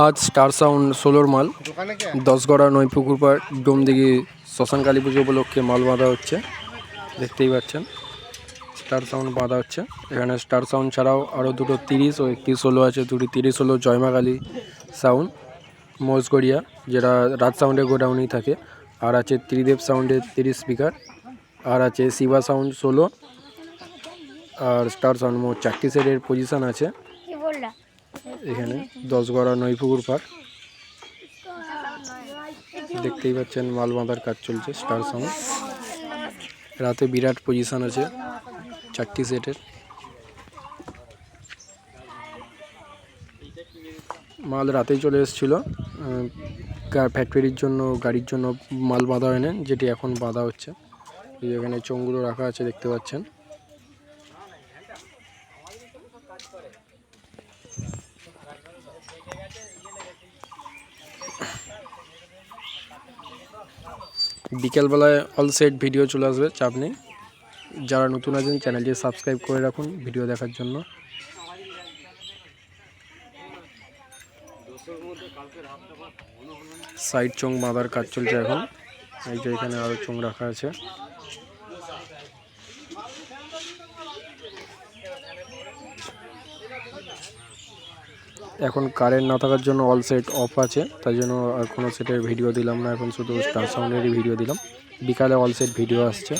আজ star sound ষোলোর মাল। দশগড়া নৈপুকুর পাড়, ডোমদিঘি শ্মশান কালী পুজো উপলক্ষে মাল বাঁধা হচ্ছে। দেখতেই পাচ্ছেন, স্টার সাউন্ড বাঁধা হচ্ছে। এখানে স্টার সাউন্ড ছাড়াও আরও দুটো তিরিশ ও একটি ষোলো আছে। দুটি তিরিশ হলো জয়মা কালী সাউন্ড, মোজগড়িয়া, যেটা রাজ সাউন্ডের গোডাউনেই থাকে। আর আছে ত্রিদেব সাউন্ডের তিরিশ স্পিকার। আর আছে শিবা সাউন্ড ষোলো। আর স্টার সাউন্ড মোট চারটি সেটের পজিশন আছে। এখানে দশগড়া নৈপুকুর পার্ক। দেখতেই পাচ্ছেন মাল বাঁধার কাজ চলছে, স্টার সাউন্ড। রাতে বিরাট পজিশন আছে, চারটি সেটের মাল রাতেই চলে এসেছিল। ফ্যাক্টরির জন্য, গাড়ির জন্য মাল বাঁধা হয়নি, যেটি এখন বাঁধা হচ্ছে। এখানে চোঙগুলো রাখা আছে, দেখতে পাচ্ছেন। বিকেলবেলায় অল সেট ভিডিও চলে আসবে, চাপ নেই। যারা নতুন আছেন, চ্যানেলটি সাবস্ক্রাইব করে রাখুন ভিডিও দেখার জন্য। সাইড চং বাঁধার কাজ চলছে এখন। এই যে এখানে আরও চোং রাখা আছে। এখন কারেন্ট না থাকার জন্য অল সেট অফ আছে তাই জন্য আর কোনো সেটের ভিডিও দিলাম না, এখন শুধু স্টার সাউন্ডেরই ভিডিও দিলাম। বিকালে অল সেট ভিডিও আসছে।